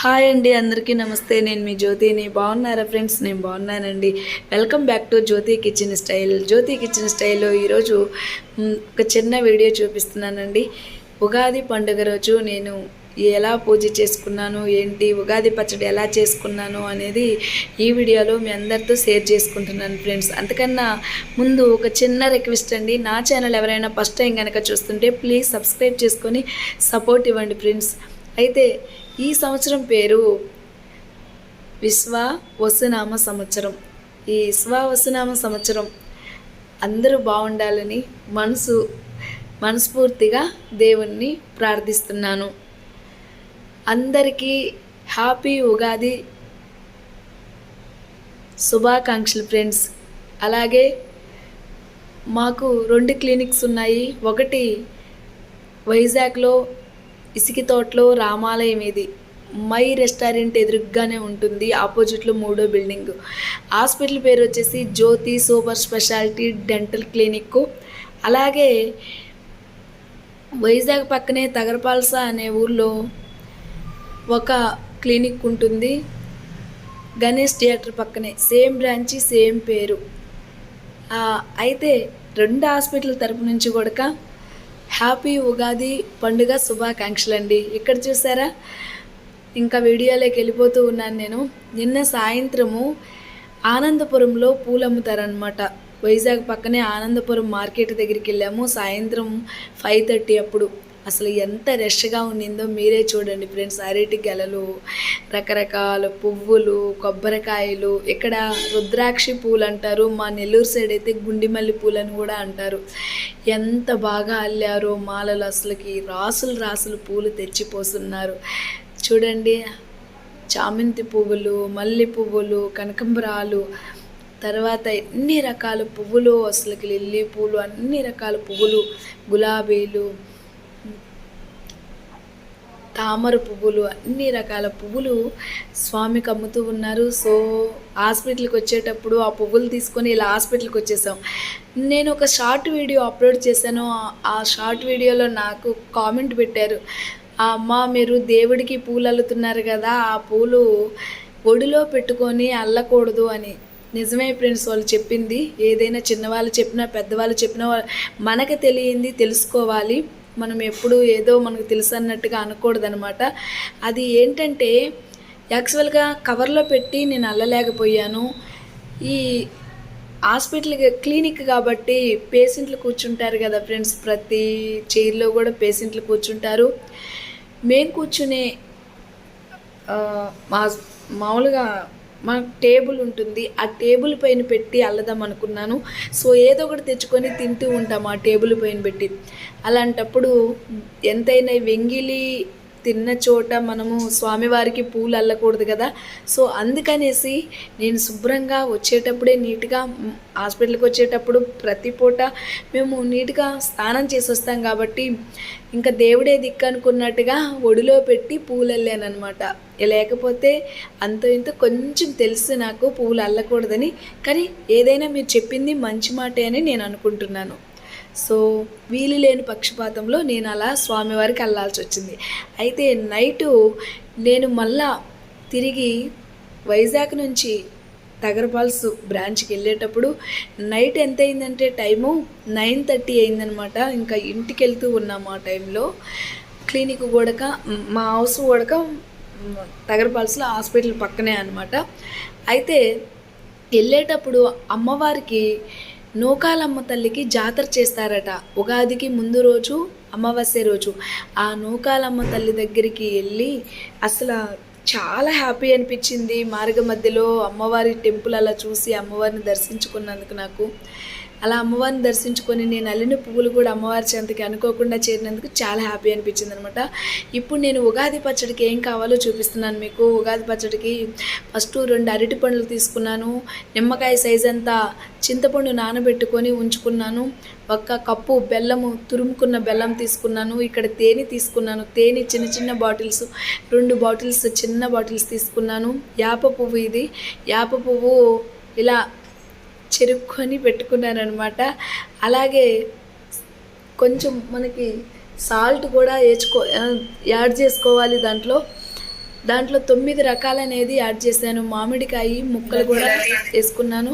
Hi అండి అందరికీ నమస్తే. నేను మీ జ్యోతిని. బాగున్నారా ఫ్రెండ్స్? నేను బాగున్నానండి. Welcome back to Jyothi kitchen style. Jyothi kitchen స్టైల్లో ఈరోజు ఒక చిన్న వీడియో చూపిస్తున్నానండి. ఉగాది పండుగ రోజు నేను ఎలా పూజ చేసుకున్నాను ఏంటి ఉగాది పచ్చడి ఎలా చేసుకున్నాను అనేది ఈ వీడియోలో మీ అందరితో షేర్ చేసుకుంటున్నాను ఫ్రెండ్స్. అంతకన్నా ముందు ఒక చిన్న రిక్వెస్ట్ అండి. నా ఛానల్ ఎవరైనా ఫస్ట్ టైం కనుక చూస్తుంటే ప్లీజ్ సబ్స్క్రైబ్ చేసుకొని సపోర్ట్ ఇవ్వండి ఫ్రెండ్స్. అయితే ఈ సంవత్సరం పేరు విశ్వ వసునామ సంవత్సరం. ఈ విశ్వ వసునామ సంవత్సరం అందరూ బాగుండాలని మనసు మనస్ఫూర్తిగా దేవుణ్ణి ప్రార్థిస్తున్నాను. అందరికీ హ్యాపీ ఉగాది శుభాకాంక్షలు ఫ్రెండ్స్. అలాగే మాకు రెండు క్లినిక్స్ ఉన్నాయి. ఒకటి వైజాగ్లో ఇసుక తోటలో రామాలయం ఇది మై రెస్టారెంట్ ఎదురుగ్గానే ఉంటుంది ఆపోజిట్లో మూడో బిల్డింగ్. హాస్పిటల్ పేరు వచ్చేసి Jyothi super speciality dental clinic అలాగే వైజాగ్ పక్కనే తగరపాల్స అనే ఊర్లో ఒక క్లినిక్ ఉంటుంది గణేష్ థియేటర్ పక్కనే. సేమ్ బ్రాంచి సేమ్ పేరు. అయితే రెండు హాస్పిటల్ తరపు నుంచి కూడా హ్యాపీ ఉగాది పండుగ శుభాకాంక్షలు అండి ఇక్కడ చూసారా? ఇంకా వీడియోలోకి వెళ్ళిపోతూ ఉన్నాను నేను. నిన్న సాయంత్రము ఆనందపురంలో పూలు అమ్ముతారనమాట వైజాగ్ పక్కనే ఆనందపురం మార్కెట్ దగ్గరికి వెళ్ళాము. సాయంత్రం ఫైవ్ థర్టీ అప్పుడు. అసలు ఎంత రష్గా ఉండిందో మీరే చూడండి ఫ్రెండ్స్. అరటి గెలలు రకరకాల పువ్వులు కొబ్బరికాయలు ఇక్కడ రుద్రాక్షి పూలు అంటారు మా నెల్లూరు సైడ్ అయితే గుండిమల్లి పూలు అని కూడా అంటారు. ఎంత బాగా అల్లారో మాలలు అసలుకి. రాసులు రాసులు పూలు తెచ్చిపోతున్నారు చూడండి చామంతి పువ్వులు మల్లె పువ్వులు కనకంబరాలు తర్వాత ఎన్ని రకాల పువ్వులు అసలుకి లిల్లీ పూలు అన్ని రకాల పువ్వులు గులాబీలు తామర పువ్వులు అన్ని రకాల పువ్వులు స్వామికి అమ్ముతూ ఉన్నారు. సో హాస్పిటల్కి వచ్చేటప్పుడు ఆ పువ్వులు తీసుకొని ఇలా హాస్పిటల్కి వచ్చేసాం. నేను ఒక షార్ట్ వీడియో అప్లోడ్ చేశాను. ఆ- షార్ట్ వీడియోలో నాకు కామెంట్ పెట్టారు. "ఆ అమ్మ మీరు దేవుడికి పూలు అల్లుతున్నారు కదా ఆ పూలు ఒడిలో పెట్టుకొని అల్లకూడదు అని. నిజమే ఫ్రెండ్స్ వాళ్ళు చెప్పింది. ఏదైనా చిన్నవాళ్ళు చెప్పినా పెద్దవాళ్ళు చెప్పినా మనకు తెలియంది తెలుసుకోవాలి. మనం ఎప్పుడు ఏదో మనకు తెలుసు అన్నట్టుగా అనకూడదనమాట అది ఏంటంటే యాక్చువల్గా కవర్లో పెట్టి నేను అల్లలేకపోయాను. ఈ హాస్పిటల్ క్లినిక్ కాబట్టి పేషెంట్లు కూర్చుంటారు కదా ఫ్రెండ్స్ ప్రతి చైర్లో కూడా పేషెంట్లు కూర్చుంటారు. మేము కూర్చునే మా మామూలుగా మా టేబుల్ ఉంటుంది. ఆ టేబుల్ పైన పెట్టి అల్లదాం అనుకున్నాను. సో ఏదో ఒకటి తెచ్చుకొని తింటూ ఉంటాం ఆ టేబుల్ పైన పెట్టి. అలాంటప్పుడు ఎంతైనా వెంగిలి తిన్న చోట మనము స్వామివారికి పూలు అల్లకూడదు కదా. సో అందుకనేసి నేను శుభ్రంగా వచ్చేటప్పుడే నీట్గా హాస్పిటల్కి వచ్చేటప్పుడు ప్రతి పూట మేము నీట్గా స్నానం చేసి వస్తాం కాబట్టి ఇంకా దేవుడే దిక్కు అనుకున్నట్టుగా ఒడిలో పెట్టి పూలు అల్లానమాట లేకపోతే అంత ఇంత కొంచెం తెలుసు నాకు పూలు అల్లకూడదని. కానీ ఏదైనా మీరు చెప్పింది మంచి మాటే అని నేను అనుకుంటున్నాను. సో వీలు లేని పక్షపాతంలో నేను అలా స్వామివారికి వెళ్ళాల్సి వచ్చింది. అయితే నైటు నేను మళ్ళా తిరిగి వైజాగ్ నుంచి తగరపాల్స్ బ్రాంచ్కి వెళ్ళేటప్పుడు నైట్ ఎంత అయిందంటే టైము నైన్ థర్టీ అయిందనమాట. ఇంకా ఇంటికి వెళ్తూ ఉన్నాము ఆ టైంలో. క్లినిక్ కూడక మా హౌస్ కూడక తగరపాల్స్లో హాస్పిటల్ పక్కనే అనమాట. అయితే వెళ్ళేటప్పుడు అమ్మవారికి నూకాలమ్మ తల్లికి జాతర చేస్తారట. ఉగాదికి ముందు రోజు అమావాస్య రోజు. ఆ నూకాలమ్మ తల్లి దగ్గరికి వెళ్ళి అసలు చాలా హ్యాపీ అనిపించింది. మార్గ మధ్యలో అమ్మవారి టెంపుల్ అలా చూసి అమ్మవారిని దర్శించుకున్నందుకు నాకు. అలా అమ్మవారిని దర్శించుకొని నేను అల్లిన పువ్వులు కూడా అమ్మవారి చెంతకి అనుకోకుండా చేరినందుకు చాలా హ్యాపీ అనిపించింది అనమాట ఇప్పుడు నేను ఉగాది పచ్చడికి ఏం కావాలో చూపిస్తున్నాను మీకు. ఉగాది పచ్చడికి ఫస్ట్ రెండు అరటి పండ్లు తీసుకున్నాను. నిమ్మకాయ సైజ్ అంతా చింతపండు నానబెట్టుకొని ఉంచుకున్నాను. ఒక కప్పు బెల్లము తురుముకున్న బెల్లం తీసుకున్నాను ఇక్కడ తేనె తీసుకున్నాను తేనె చిన్న చిన్న బాటిల్స్ రెండు బాటిల్స్ చిన్న బాటిల్స్ తీసుకున్నాను. యాప పువ్వు ఇది. యాప పువ్వు ఇలా చెరుక్కొని పెట్టుకున్నాను అనమాట అలాగే కొంచెం మనకి సాల్ట్ కూడా వేసుకో యాడ్ చేసుకోవాలి దాంట్లో. దాంట్లో తొమ్మిది రకాలు అనేది యాడ్ చేశాను. మామిడికాయ ముక్కలు కూడా వేసుకున్నాను.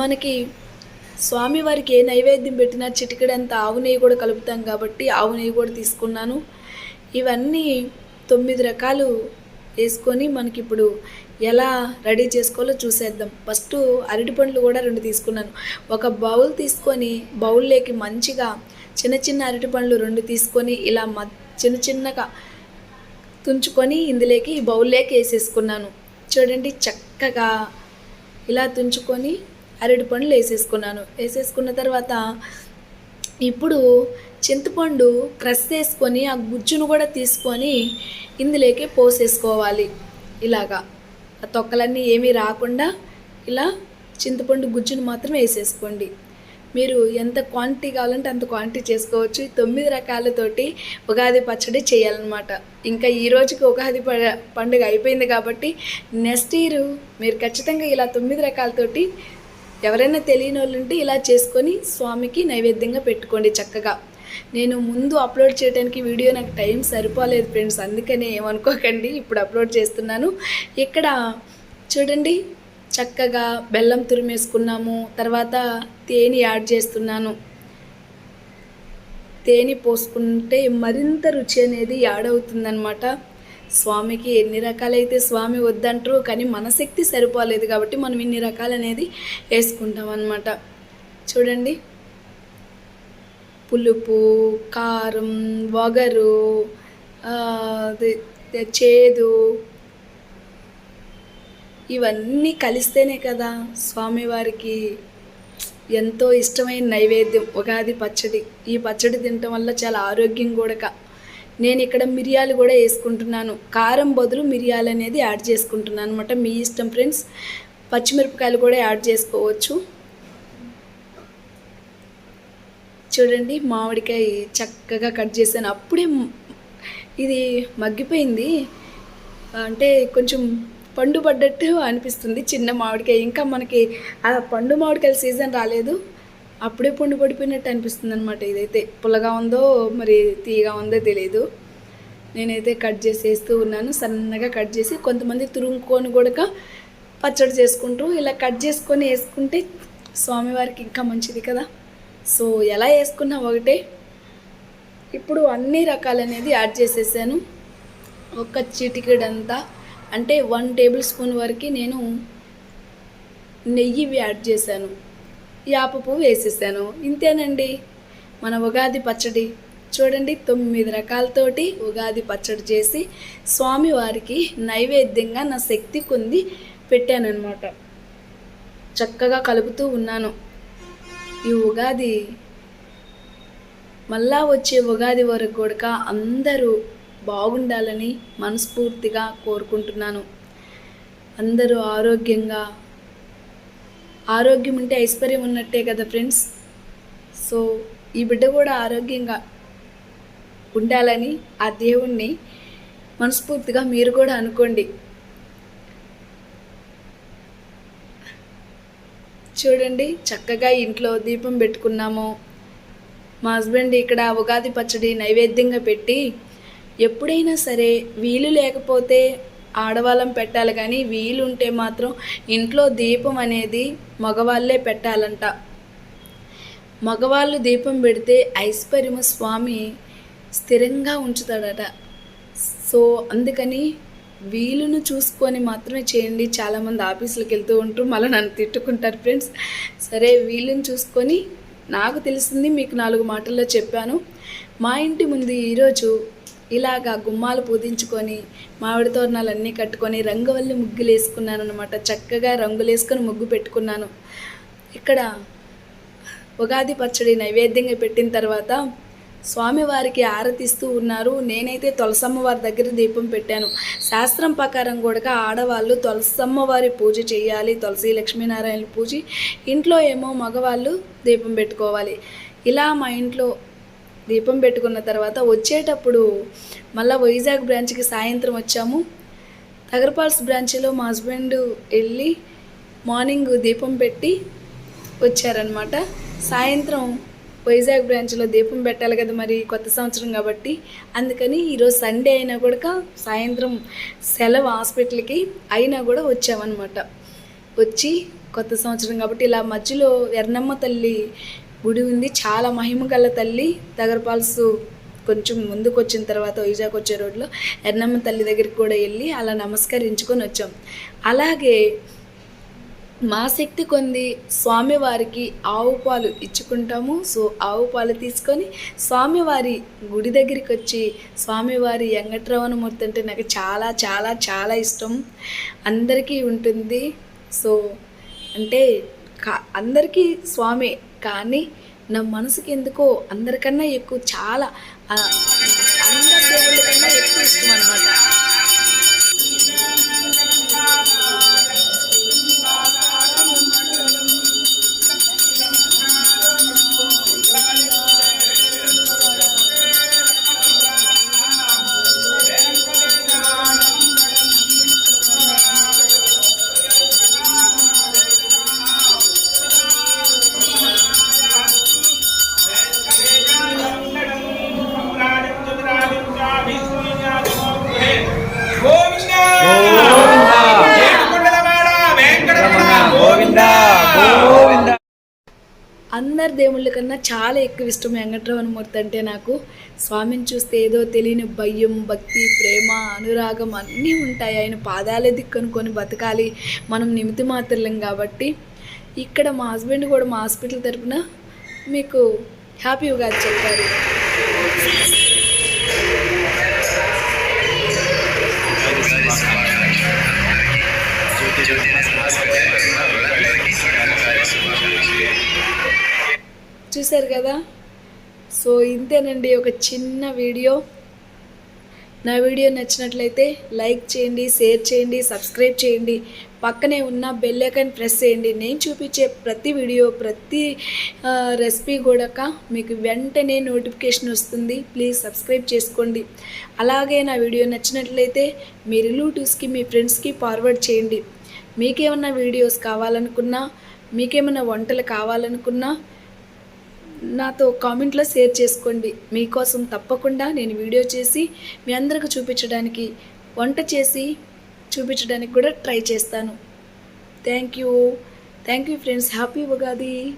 మనకి స్వామివారికి ఏ నైవేద్యం పెట్టినా చిటికడంత ఆవు నెయ్యి కూడా కలుపుతాం కాబట్టి ఆవు నెయ్యి కూడా తీసుకున్నాను. ఇవన్నీ తొమ్మిది రకాలు వేసుకొని మనకి ఇప్పుడు ఎలా రెడీ చేసుకోవాలో చూసేద్దాం. ఫస్ట్ అరటి పండ్లు కూడా రెండు తీసుకున్నాను. ఒక బౌల్ తీసుకొని బౌల్లోకి మంచిగా చిన్న చిన్న అరటి పండ్లు రెండు తీసుకొని ఇలా మ చిన్న చిన్నగా తుంచుకొని ఇందులోకి బౌల్లోకి వేసేసుకున్నాను. చూడండి చక్కగా ఇలా తుంచుకొని అరటి పండ్లు వేసేసుకున్నాను. వేసేసుకున్న తర్వాత ఇప్పుడు చింతపండు క్రష్ చేసుకొని ఆ గుజ్జును కూడా తీసుకొని ఇందులోకి పోసేసుకోవాలి. ఇలాగా ఆ తొక్కలన్నీ ఏమీ రాకుండా ఇలా చింతపండు గుజ్జును మాత్రం వేసేసుకోండి. మీరు ఎంత క్వాంటిటీ కావాలంటే అంత క్వాంటిటీ చేసుకోవచ్చు. తొమ్మిది రకాలతోటి ఉగాది పచ్చడి చేయాలన్నమాట. ఇంకా ఈ రోజుకి ఉగాది ప- పండుగ అయిపోయింది కాబట్టి నెక్స్ట్ ఇయర్ మీరు ఖచ్చితంగా ఇలా తొమ్మిది రకాలతోటి ఎవరైనా తెలియని వాళ్ళు ఉంటే ఇలా చేసుకొని స్వామికి నైవేద్యంగా పెట్టుకోండి చక్కగా. నేను ముందు అప్లోడ్ చేయడానికి వీడియో నాకు టైం సరిపోలేదు ఫ్రెండ్స్ అందుకనే ఏమనుకోకండి ఇప్పుడు అప్లోడ్ చేస్తున్నాను. ఇక్కడ చూడండి చక్కగా బెల్లం తురిమేసుకున్నాము తర్వాత తేనె యాడ్ చేస్తున్నాను. తేనె పోసుకుంటే మరింత రుచి అనేది యాడ్ అవుతుందన్నమాట. స్వామికి ఎన్ని రకాలైతే స్వామి వద్దంటారు కానీ మన శక్తి సరిపోలేదు కాబట్టి మనం ఇన్ని రకాలు అనేది వేసుకుంటాం అన్నమాట. చూడండి. పులుపు కారం వగరు అది చేదు. ఇవన్నీ కలిస్తేనే కదా స్వామివారికి ఎంతో ఇష్టమైన నైవేద్యం ఉగాది పచ్చడి. ఈ పచ్చడి తినటం వల్ల చాలా ఆరోగ్యం కూడా నేను ఇక్కడ మిరియాలు కూడా వేసుకుంటున్నాను. కారం బదులు మిరియాలు అనేది యాడ్ చేసుకుంటున్నాను అనమాట మీ ఇష్టం ఫ్రెండ్స్. పచ్చిమిరపకాయలు కూడా యాడ్ చేసుకోవచ్చు. చూడండి మామిడికాయ చక్కగా కట్ చేశాను. అప్పుడే ఇది మగ్గిపోయింది. అంటే కొంచెం పండు పడ్డట్టు అనిపిస్తుంది చిన్న మామిడికాయ. ఇంకా మనకి ఆ పండు మామిడికాయల సీజన్ రాలేదు. అప్పుడే పుండు పడిపోయినట్టు అనిపిస్తుంది అనమాట ఇదైతే పుల్లగా ఉందో మరి తీయగా ఉందో తెలియదు నేనైతే కట్ చేసి వేస్తూ ఉన్నాను. సన్నగా కట్ చేసి కొంతమంది తురుముకొని కూడా పచ్చడి చేసుకుంటూ ఇలా కట్ చేసుకొని వేసుకుంటే స్వామివారికి ఇంకా మంచిది కదా. సో ఎలా వేసుకున్నా ఒకటే. ఇప్పుడు అన్ని రకాలు అనేది యాడ్ చేసేసాను. ఒక చిటికెడంతా. అంటే వన్ టేబుల్ స్పూన్ వరకు నేను నెయ్యి యాడ్ చేశాను. యాప పువ్వు వేసేసాను. ఇంతేనండి. మన ఉగాది పచ్చడి. చూడండి తొమ్మిది రకాలతోటి ఉగాది పచ్చడి చేసి స్వామివారికి నైవేద్యంగా నా శక్తి కొంది పెట్టానమాట చక్కగా కలుపుతూ ఉన్నాను. ఈ ఉగాది మళ్ళా వచ్చే ఉగాది వరకు కూడా అందరూ బాగుండాలని మనస్ఫూర్తిగా కోరుకుంటున్నాను. అందరూ ఆరోగ్యంగా ఆరోగ్యం ఉంటే ఐశ్వర్యం ఉన్నట్టే కదా ఫ్రెండ్స్? సో ఈ బిడ్డ కూడా ఆరోగ్యంగా ఉండాలని ఆ దేవుణ్ణి మనస్ఫూర్తిగా మీరు కూడా అనుకోండి. చూడండి చక్కగా ఇంట్లో దీపం పెట్టుకున్నాము. మా హస్బెండ్ ఇక్కడ ఉగాది పచ్చడి నైవేద్యంగా పెట్టి ఎప్పుడైనా సరే వీలు లేకపోతే ఆడవాళ్ళం పెట్టాలి కానీ వీలు ఉంటే మాత్రం ఇంట్లో దీపం అనేది మగవాళ్ళే పెట్టాలంట. మగవాళ్ళు దీపం పెడితే ఐశ్వర్యము స్వామి స్థిరంగా ఉంచుతాడట. సో అందుకని వీలును చూసుకొని మాత్రమే చేయండి. చాలామంది ఆఫీసులకు వెళ్తూ ఉంటారు మళ్ళీ నన్ను తిట్టుకుంటారు ఫ్రెండ్స్. సరే వీలును చూసుకొని నాకు తెలిసింది మీకు నాలుగు మాటల్లో చెప్పాను. మా ఇంటి ముందు ఈరోజు ఇలాగా గుమ్మాలు పూజించుకొని మామిడి తోరణాలు అన్నీ కట్టుకొని రంగవల్లి ముగ్గులు వేసుకున్నాను అనమాట చక్కగా రంగులు వేసుకొని ముగ్గు పెట్టుకున్నాను. ఇక్కడ ఉగాది పచ్చడి నైవేద్యంగా పెట్టిన తర్వాత స్వామివారికి ఆరతిస్తూ ఉన్నారు. నేనైతే తులసమ్మ వారి దగ్గర దీపం పెట్టాను. శాస్త్రం ప్రకారం కూడా ఆడవాళ్ళు తులసమ్మ వారి పూజ చేయాలి తులసి లక్ష్మీనారాయణ పూజ. ఇంట్లో ఏమో మగవాళ్ళు దీపం పెట్టుకోవాలి. ఇలా మా ఇంట్లో దీపం పెట్టుకున్న తర్వాత వచ్చేటప్పుడు మళ్ళీ వైజాగ్ బ్రాంచ్కి సాయంత్రం వచ్చాము. తగరపాల్స్ బ్రాంచ్లో మా హస్బెండ్ వెళ్ళి మార్నింగ్ దీపం పెట్టి వచ్చారనమాట సాయంత్రం వైజాగ్ బ్రాంచ్లో దీపం పెట్టాలి కదా మరి కొత్త సంవత్సరం కాబట్టి. అందుకని ఈరోజు సండే అయినా కూడా సాయంత్రం సెలవు హాస్పిటల్కి అయినా కూడా వచ్చామన్నమాట. వచ్చి కొత్త సంవత్సరం కాబట్టి ఇలా మధ్యలో ఎర్నమ్మ తల్లి గుడి ఉంది. చాలా మహిమ గల తల్లి. తగరపాల్సు కొంచెం ముందుకు వచ్చిన తర్వాత వైజాగ్ వచ్చే రోడ్లో ఎర్నమ్మ తల్లి దగ్గరికి కూడా వెళ్ళి అలా నమస్కరించుకొని వచ్చాం. అలాగే మా శక్తి కొంది స్వామివారికి ఆవు పాలు ఇచ్చుకుంటాము. సో ఆవు పాలు తీసుకొని స్వామివారి గుడి దగ్గరికి వచ్చి స్వామివారి వెంకటరమణమూర్తి అంటే నాకు చాలా చాలా చాలా ఇష్టం. అందరికీ ఉంటుంది. సో అంటే కా అందరికీ స్వామి కానీ నా మనసుకి ఎందుకో అందరికన్నా ఎక్కువ చాలా అందరి దేవుళ్ళ కన్నా ఎక్కువ ఇష్టం అనమాట చాలా ఎక్కువ ఇష్టం వెంకటరమణమూర్తి అంటే నాకు. స్వామిని చూస్తే ఏదో తెలియని భయం భక్తి ప్రేమ అనురాగం అన్నీ ఉంటాయి. ఆయన పాదాలే దిక్కనుకొని బతకాలి. మనం నిమితి మాత్రలం కాబట్టి. ఇక్కడ మా హస్బెండ్ కూడా మా హాస్పిటల్ తరపున మీకు హ్యాపీ ఉగాది చెప్పారు. చూశారు కదా? సో ఇంతేనండి ఒక చిన్న వీడియో. నా వీడియో నచ్చినట్లయితే లైక్ చేయండి షేర్ చేయండి సబ్స్క్రైబ్ చేయండి. పక్కనే ఉన్న బెల్ ఐకాన్ ప్రెస్ చేయండి. నేను చూపించే ప్రతి వీడియో ప్రతి రెసిపీ కూడా మీకు వెంటనే నోటిఫికేషన్ వస్తుంది. ప్లీజ్ సబ్స్క్రైబ్ చేసుకోండి. అలాగే నా వీడియో నచ్చినట్లయితే మీ రిలేటివ్స్కి మీ ఫ్రెండ్స్కి ఫార్వర్డ్ చేయండి. మీకేమన్నా వీడియోస్ కావాలనుకున్నా మీకేమైనా వంటలు కావాలనుకున్నా నాతో కామెంట్లో షేర్ చేసుకోండి. మీకోసం తప్పకుండా నేను వీడియో చేసి మీ అందరికి చూపించడానికి వంట చేసి చూపించడానికి కూడా ట్రై చేస్తాను. Thank you. Thank you friends. Happy Ugadi.